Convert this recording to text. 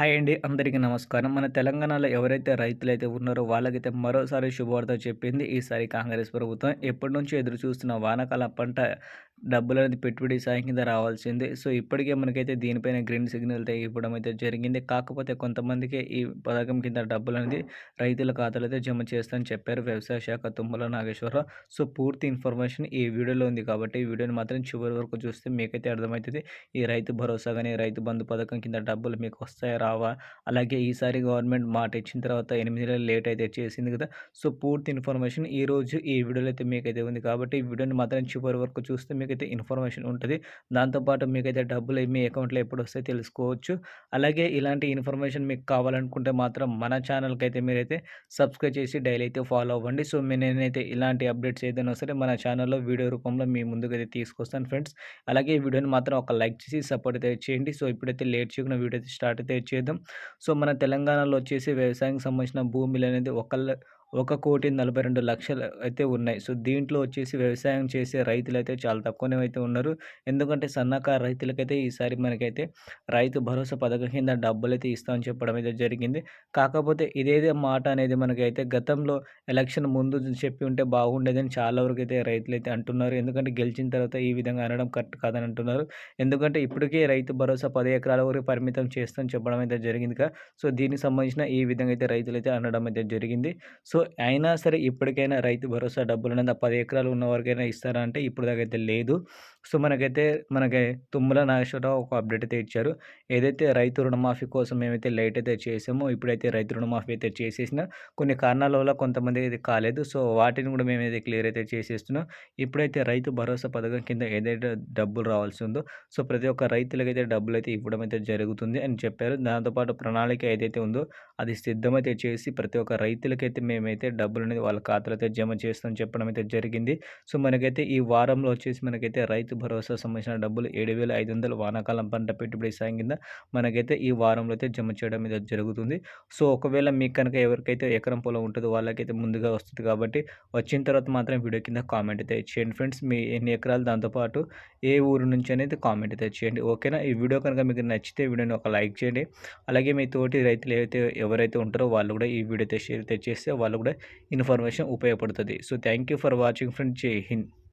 Hi అండి. అందరికీ నమస్కారం. మన తెలంగాణలో ఎవరైతే రైతులైతే ఉన్నారో వాళ్ళకైతే మరోసారి శుభవార్త చెప్పింది ఈసారి కాంగ్రెస్ ప్రభుత్వం. ఎప్పటి నుంచో ఎదురు చూస్తున్న వానకాల పంట డబ్బులు అనేది పెట్టుబడి సాయం కింద రావాల్సింది. సో ఇప్పటికే మనకైతే దీనిపైన గ్రీన్ సిగ్నల్ అయితే ఇవ్వడం అయితే జరిగింది. కాకపోతే కొంతమందికి ఈ పథకం కింద డబ్బులు అనేది రైతుల ఖాతాలో అయితే జమ చేస్తామని చెప్పారు వ్యవసాయ శాఖ తుమ్మల నాగేశ్వరరావు. సో పూర్తి ఇన్ఫర్మేషన్ ఈ వీడియోలో ఉంది కాబట్టి ఈ వీడియోని మాత్రం చివరి వరకు చూస్తే మీకైతే అర్థమవుతుంది. ఈ రైతు భరోసా కానీ రైతు బంధు పథకం కింద డబ్బులు మీకు వస్తాయా రావా అలాగే ఈసారి గవర్నమెంట్ మాట ఇచ్చిన తర్వాత ఎనిమిది నెలలు లేట్ అయితే చేసింది కదా. సో పూర్తి ఇన్ఫర్మేషన్ ఈ రోజు ఈ వీడియోలో అయితే మీకైతే ఉంది కాబట్టి ఈ వీడియోని మాత్రం చివరి వరకు చూస్తే మీకైతే ఇన్ఫర్మేషన్ ఉంటుంది. దాంతోపాటు మీకైతే డబ్బులు మీ అకౌంట్లో ఎప్పుడు వస్తే తెలుసుకోవచ్చు. అలాగే ఇలాంటి ఇన్ఫర్మేషన్ మీకు కావాలనుకుంటే మాత్రం మన ఛానల్కి అయితే మీరైతే సబ్స్క్రైబ్ చేసి డైలీ అయితే ఫాలో అవ్వండి. సో మీ నేనైతే ఇలాంటి అప్డేట్స్ ఏదైనా సరే మన ఛానల్లో వీడియో రూపంలో మీ ముందుకు అయితే తీసుకొస్తాను ఫ్రెండ్స్. అలాగే ఈ వీడియోని మాత్రం ఒక లైక్ చేసి సపోర్ట్ అయితే చేయండి. సో ఇప్పుడైతే లేట్ చేయకుండా వీడియో అయితే స్టార్ట్ అయితే చేద్దాం. సో మన తెలంగాణలో వచ్చేసి వ్యవసాయానికి సంబంధించిన భూములు అనేది ఒకళ్ళ ఒక కోటి నలభై రెండు లక్షలు అయితే ఉన్నాయి. సో దీంట్లో వచ్చేసి వ్యవసాయం చేసే రైతులు అయితే చాలా తక్కువనే అయితే ఉన్నారు. ఎందుకంటే సన్నకారు రైతులకైతే ఈసారి మనకైతే రైతు భరోసా పథకం కింద డబ్బులు అయితే ఇస్తామని చెప్పడం అయితే జరిగింది. కాకపోతే ఇదేదే మాట అనేది మనకైతే గతంలో ఎలక్షన్ ముందు చెప్పి ఉంటే బాగుండేదని చాలా వరకు అయితే రైతులు అయితే అంటున్నారు. ఎందుకంటే గెలిచిన తర్వాత ఈ విధంగా అనడం కరెక్ట్ కాదని అంటున్నారు. ఎందుకంటే ఇప్పటికే రైతు భరోసా పది ఎకరాల వరకు పరిమితం చేస్తామని చెప్పడం అయితే జరిగింది సో దీనికి సంబంధించిన ఈ విధంగా అయితే రైతులు అయితే అనడం అయితే జరిగింది. సో సో అయినా సరే ఇప్పటికైనా రైతు భరోసా డబ్బులు అనేది పది ఎకరాలు ఉన్న వరకైనా ఇస్తారా అంటే ఇప్పుడు దాకైతే అయితే లేదు. సో మనకైతే మనకి తుమ్మల నాగేశ్వరరావు ఒక అప్డేట్ అయితే ఇచ్చారు. ఏదైతే రైతు రుణమాఫీ కోసం మేమైతే లైట్ అయితే చేసామో ఇప్పుడైతే రైతు రుణమాఫీ అయితే చేసేసిన కొన్ని కారణాల వల్ల కొంతమంది ఇది కాలేదు. సో వాటిని కూడా మేమైతే క్లియర్ అయితే చేసేస్తున్నాం. ఇప్పుడైతే రైతు భరోసా పథకం కింద ఏదైతే డబ్బులు రావాల్సి ఉందో సో ప్రతి ఒక్క రైతులకైతే డబ్బులు అయితే ఇవ్వడం అయితే జరుగుతుంది అని చెప్పారు. దాంతోపాటు ప్రణాళిక ఏదైతే ఉందో అది సిద్ధమైతే చేసి ప్రతి ఒక్క రైతులకైతే మేము అయితే డబ్బులు అనేది వాళ్ళ ఖాతాలో అయితే జమ చేస్తామని చెప్పడం అయితే జరిగింది. సో మనకైతే ఈ వారంలో వచ్చేసి మనకైతే రైతు భరోసా సంబంధించిన డబ్బులు ఏడు వేల ఐదు వందలు వానాకాలం పంట పెట్టుబడి సాయం కింద మనకైతే ఈ వారంలో అయితే జమ చేయడం అయితే జరుగుతుంది. సో ఒకవేళ మీకు కనుక ఎవరికైతే ఎకరం పొలం ఉంటుందో వాళ్ళకైతే ముందుగా వస్తుంది కాబట్టి వచ్చిన తర్వాత మాత్రం వీడియో కింద కామెంట్ అయితే చేయండి ఫ్రెండ్స్. మీ ఎన్ని ఎకరాలు దాంతోపాటు ఏ ఊరు నుంచి అనేది కామెంట్ అయితే చేయండి. ఓకేనా? ఈ వీడియో కనుక మీకు నచ్చితే వీడియోని ఒక లైక్ చేయండి. అలాగే మీ తోటి రైతులు ఏవైతే ఎవరైతే ఉంటారో వాళ్ళు కూడా ఈ వీడియో అయితే షేర్ చేస్తే వాళ్ళు కూడా ఇన్ఫర్మేషన్ ఉపయోగపడుతుంది. So thank you for watching friend Jai Hind